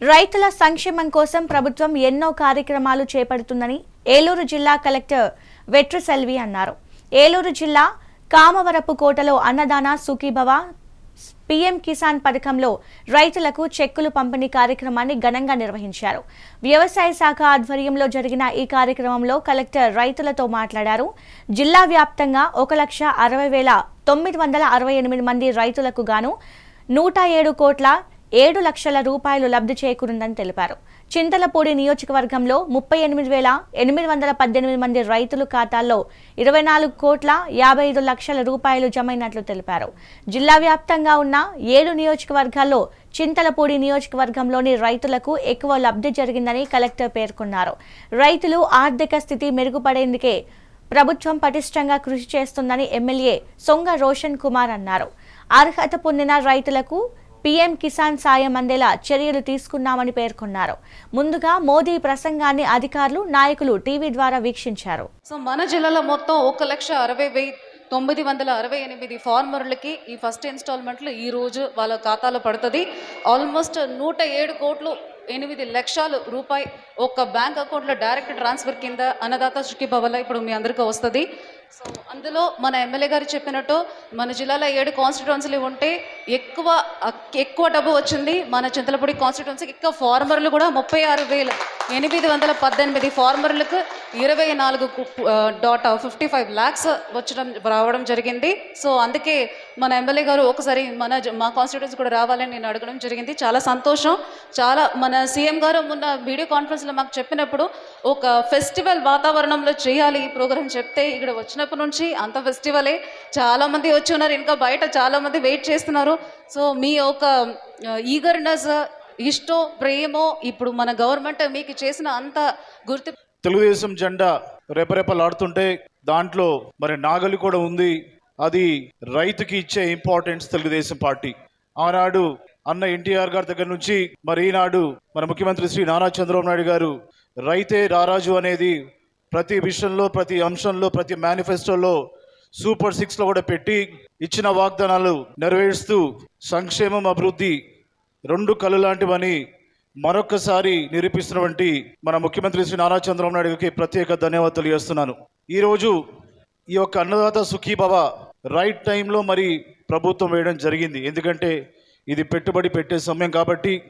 రైతుల సంక్షేమం కోసం ప్రభుత్వం ఎన్నో కార్యక్రమాలు చేపడుతుందని ఏలూరు జిల్లా కలెక్టర్ వెట్రిసెల్వి అన్నారు. ఏలూరు జిల్లా కామవరపు కోటలో అన్నదాన సుఖీభవ పీఎం కిసాన్ పథకంలో రైతులకు చెక్కులు పంపిణీ కార్యక్రమాన్ని ఘనంగా నిర్వహించారు. వ్యవసాయ శాఖ ఆధ్వర్యంలో జరిగిన ఈ కార్యక్రమంలో కలెక్టర్ రైతులతో మాట్లాడారు. జిల్లా వ్యాప్తంగా ఒక లక్ష అరవై వేల తొమ్మిది వందల అరవై ఎనిమిది మంది రైతులకు గాను నూట ఏడు కోట్ల ఏడు లక్షల రూపాయలు లబ్ధి చేకూరిందని తెలిపారు. చింతలపూడి నియోజకవర్గంలో ముప్పై ఎనిమిది వేల ఎనిమిది వందల పద్దెనిమిది మంది రైతుల ఖాతాల్లో ఇరవై నాలుగు కోట్ల యాభై ఐదు లక్షల రూపాయలు జమైనట్లు తెలిపారు. జిల్లా వ్యాప్తంగా ఉన్న ఏడు నియోజకవర్గాల్లో చింతలపూడి నియోజకవర్గంలోని రైతులకు ఎక్కువ లబ్ధి జరిగిందని కలెక్టర్ పేర్కొన్నారు. రైతులు ఆర్థిక స్థితి మెరుగుపడేందుకే ప్రభుత్వం పటిష్టంగా కృషి చేస్తుందని ఎమ్మెల్యే సొంగ రోషన్ కుమార్ అన్నారు. అర్హత పొందిన రైతులకు పీఎం కిసాన్ సాయం అందేలా చర్యలు తీసుకున్నామని పేర్కొన్నారు. ముందుగా మోదీ ప్రసంగాన్ని అధికారులు నాయకులు టీవీ ద్వారా వీక్షించారు. సో మన జిల్లాలో మొత్తం ఒక లక్ష అరవై వెయ్యి తొమ్మిది వందల అరవై ఎనిమిది ఫార్మర్లకి ఈ ఫస్ట్ ఇన్స్టాల్మెంట్లో ఈ రోజు వాళ్ళ ఖాతాలో పడుతుంది. ఆల్మోస్ట్ నూట ఏడు కోట్లు ఎనిమిది లక్షలు రూపాయి ఒక బ్యాంక్ అకౌంట్లో డైరెక్ట్ ట్రాన్స్ఫర్ కింద అన్నదాత సుఖీభవల్ల ఇప్పుడు మీ అందరికీ వస్తుంది. సో అందులో మన ఎమ్మెల్యే గారు చెప్పినట్టు మన జిల్లాలో ఏడు కాన్స్టిట్యున్సీలు ఉంటే ఎక్కువ ఎక్కువ డబ్బు వచ్చింది. మన చింతలపూడి కాన్స్టిట్యున్సీకి ఎక్కువ ఫార్మర్లు కూడా ముప్పై ఆరు వేలు. ఎనిమిది వందల పద్దెనిమిది ఫార్మర్లకు ఇరవై నాలుగు డాట్ ఫిఫ్టీ ఫైవ్ ల్యాక్స్ వచ్చడం రావడం జరిగింది. సో అందుకే మన ఎమ్మెల్యే గారు ఒకసారి మన మా కాన్స్టిట్యూన్స్ కూడా రావాలని నేను అడగడం జరిగింది. చాలా సంతోషం. చాలా మన సీఎం గారు మొన్న వీడియో కాన్ఫరెన్స్లో మాకు చెప్పినప్పుడు ఒక ఫెస్టివల్ వాతావరణంలో చేయాలి ఈ ప్రోగ్రామ్ చెప్తే ఇక్కడ వచ్చినప్పటి నుంచి అంత ఫెస్టివలే చాలామంది వచ్చి ఉన్నారు. ఇంకా బయట చాలామంది వెయిట్ చేస్తున్నారు. సో మీ ఒక ఈగర్నెస్ ఇష్టం ప్రేమో ఇప్పుడు మన గవర్నమెంట్ మీకు చేసిన అంత గుర్తు తెలుగుదేశం జెండా రెపరెపలాడుతుంటే దాంట్లో మరి నాగలి కూడా ఉంది. అది రైతుకి ఇచ్చే ఇంపార్టెన్స్ తెలుగుదేశం పార్టీ. ఆనాడు అన్న ఎన్టీఆర్ గారి దగ్గర నుంచి మరి ఈనాడు మన ముఖ్యమంత్రి శ్రీ నారా చంద్రబాబు నాయుడు గారు రైతే రారాజు అనేది ప్రతి విషయంలో ప్రతి అంశంలో ప్రతి మేనిఫెస్టోలో సూపర్ సిక్స్లో కూడా పెట్టి ఇచ్చిన వాగ్దానాలు నెరవేరుస్తూ సంక్షేమం అభివృద్ధి రెండు కళ్ళు లాంటివని మరొకసారి నిరూపిస్తున్నటువంటి మన ముఖ్యమంత్రి శ్రీ నారా చంద్రబాబు నాయుడుకి ప్రత్యేక ధన్యవాదాలు తెలియజేస్తున్నాను. ఈరోజు ఈ యొక్క అన్నదాత సుఖీభవ రైట్ టైంలో మరి ప్రభుత్వం వేయడం జరిగింది. ఎందుకంటే ఇది పెట్టుబడి పెట్టే సమయం కాబట్టి